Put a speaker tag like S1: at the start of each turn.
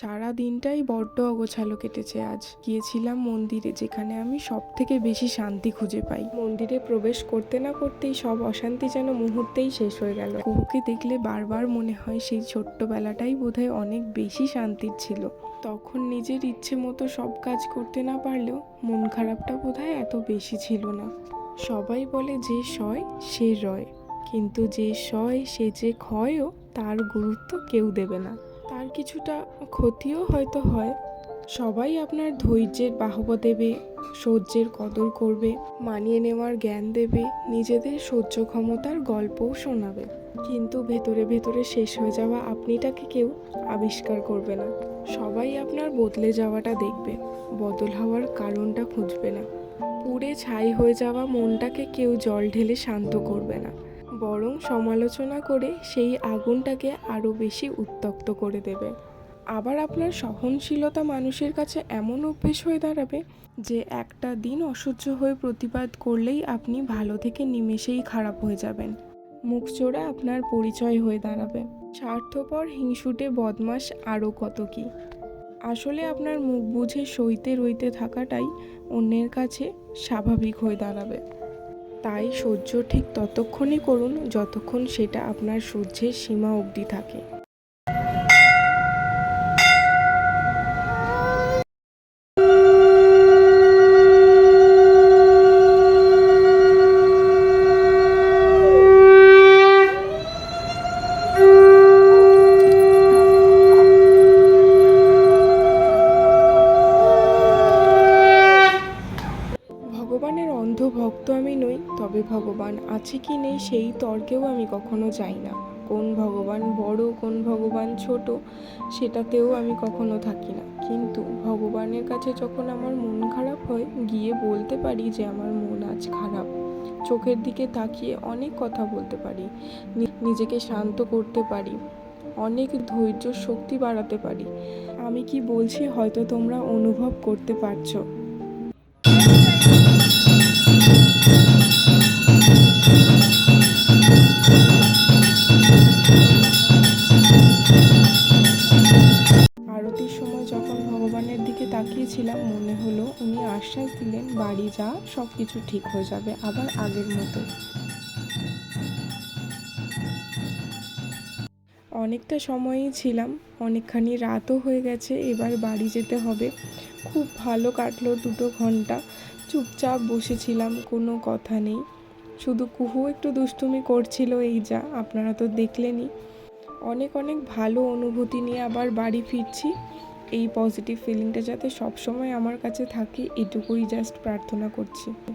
S1: সারা দিনটাই বড্ড অগোছালো কেটেছে আজ। গিয়েছিলাম মন্দিরে, যেখানে আমি সব থেকে বেশি শান্তি খুঁজে পাই। মন্দিরে প্রবেশ করতে না করতেই সব অশান্তি যেন মুহূর্তেই শেষ হয়ে গেল। কুহুকে দেখলে বারবার মনে হয় সেই ছোট্টবেলাটাই বোধহয় অনেক বেশি শান্তির ছিল। তখন নিজের ইচ্ছে মতো সব কাজ করতে না পারলেও মন খারাপটা বোধহয় এত বেশি ছিল না। সবাই বলে যে সয়, সে রয়। কিন্তু যে সয়, সে যে ক্ষয়ও তার গুরুত্ব কেউ দেবে না। তার কিছুটা ক্ষতিও হয়তো হয়। সবাই আপনার ধৈর্যের বাহবা দেবে, সহ্যের কদর করবে, মানিয়ে নেওয়ার জ্ঞান দেবে, নিজেদের সহ্য ক্ষমতার গল্পও শোনাবে। কিন্তু ভেতরে ভেতরে শেষ হয়ে যাওয়া আপনিটাকে কেউ আবিষ্কার করবে না। সবাই আপনার বদলে যাওয়াটা দেখবে, বদল হওয়ার কারণটা খুঁজবে না। পুড়ে ছাই হয়ে যাওয়া মনটাকে কেউ জল ঢেলে শান্ত করবে না। বরং সমালোচনা করে সেই আগুনটাকে আরও বেশি উত্তপ্ত করে দেবে। আবার আপনার সহনশীলতা মানুষের কাছে এমন অভ্যেস হয়ে দাঁড়াবে যে একটা দিন অসহ্য হয়ে প্রতিবাদ করলেই আপনি ভালো থেকে নিমেষেই খারাপ হয়ে যাবেন। মুখ চোরা আপনার পরিচয় হয়ে দাঁড়াবে। স্বার্থপর হিংসুটে বদমাস আরও কত কি? আসলে আপনার মুখ বুঝে সইতে রইতে থাকাটাই অন্যের কাছে স্বাভাবিক হয়ে দাঁড়াবে। তাই সহ্য ঠিক ততক্ষণই করুন যতক্ষণ সেটা আপনার সহ্যের সীমা অবধি থাকে। ভগবানের অন্ধ ভক্ত আমি নই, তবে ভগবান আছে কি নেই সেই তর্কেও আমি কখনো যাই না। কোন ভগবান বড়, কোন ভগবান ছোট, সেটাতেও আমি কখনো থাকি না। কিন্তু ভগবানের কাছে যখন আমার মন খারাপ হয়, গিয়ে বলতে পারি যে আমার মন আজ খারাপ। চোখের দিকে তাকিয়ে অনেক কথা বলতে পারি নিজেকে শান্ত করতে পারি, অনেক ধৈর্য শক্তি বাড়াতে পারি। আমি কি বলছি হয়তো তোমরা অনুভব করতে পারছ। আরতির সময় যখন ভগবানের দিকে তাকিয়েছিলাম, মনে হলো উনি আশ্বাস দিলেন, বাড়ি যা সব কিছু ঠিক হয়ে যাবে, আবার আগের মতো। অনেকটা সময়ই ছিলাম, অনেকখানি রাতও হয়ে গেছে, এবার বাড়ি যেতে হবে। খুব ভালো কাটলো দুটো ঘণ্টা। চুপচাপ বসেছিলাম, কোনো কথা নেই। শুধু কুহু একটু দুষ্টুমি করছিল এই যা, আপনারা তো দেখলেনই। অনেক অনেক ভালো অনুভূতি নিয়ে আবার বাড়ি ফিরছি। এই পজিটিভ ফিলিংটা যাতে সবসময় আমার কাছে থাকে, এটুকুই জাস্ট প্রার্থনা করছি।